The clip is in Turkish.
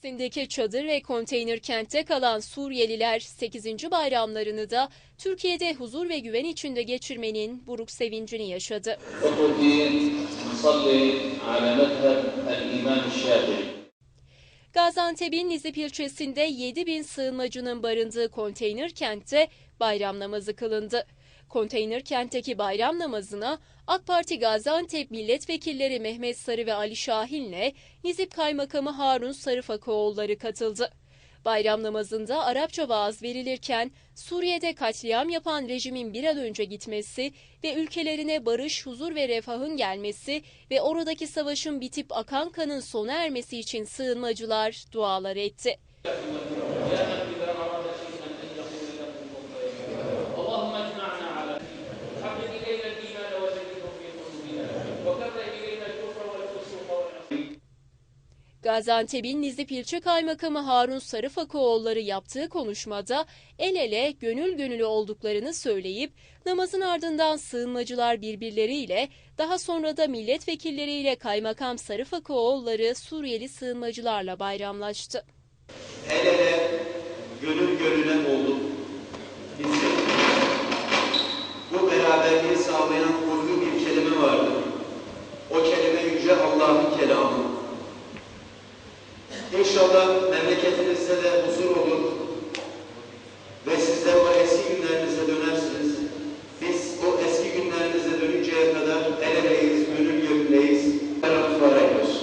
Sindeki çadır ve konteyner kentte kalan Suriyeliler 8. bayramlarını da Türkiye'de huzur ve güven içinde geçirmenin buruk sevincini yaşadı. Gaziantep'in Nizip ilçesinde 7 bin sığınmacının barındığı konteyner kentte bayram namazı kılındı. Konteyner kentteki bayram namazına AK Parti Gaziantep milletvekilleri Mehmet Sarı ve Ali Şahin'le Nizip Kaymakamı Harun Sarıfakoğulları katıldı. Bayram namazında Arapça vaaz verilirken Suriye'de katliam yapan rejimin bir an önce gitmesi ve ülkelerine barış, huzur ve refahın gelmesi ve oradaki savaşın bitip akan kanın sona ermesi için sığınmacılar dualar etti. Gaziantep'in Nizip ilçe kaymakamı Harun Sarıfakoğulları yaptığı konuşmada el ele gönül gönülü olduklarını söyleyip namazın ardından sığınmacılar birbirleriyle daha sonra da milletvekilleriyle kaymakam Sarıfakoğulları Suriyeli sığınmacılarla bayramlaştı. el ele, gönül gönüle olduk. Bu beraberliği sağlayan kurgu bir kelime vardır. O kelime Yüce Allah'ın kelamı. İnşallah memleketinizde de huzur olur ve siz de o eski günlerinize dönersiniz. Biz o eski günlerinize dönünceye kadar el eleyiz, gönül yönündeyiz. Paramız var ediyoruz.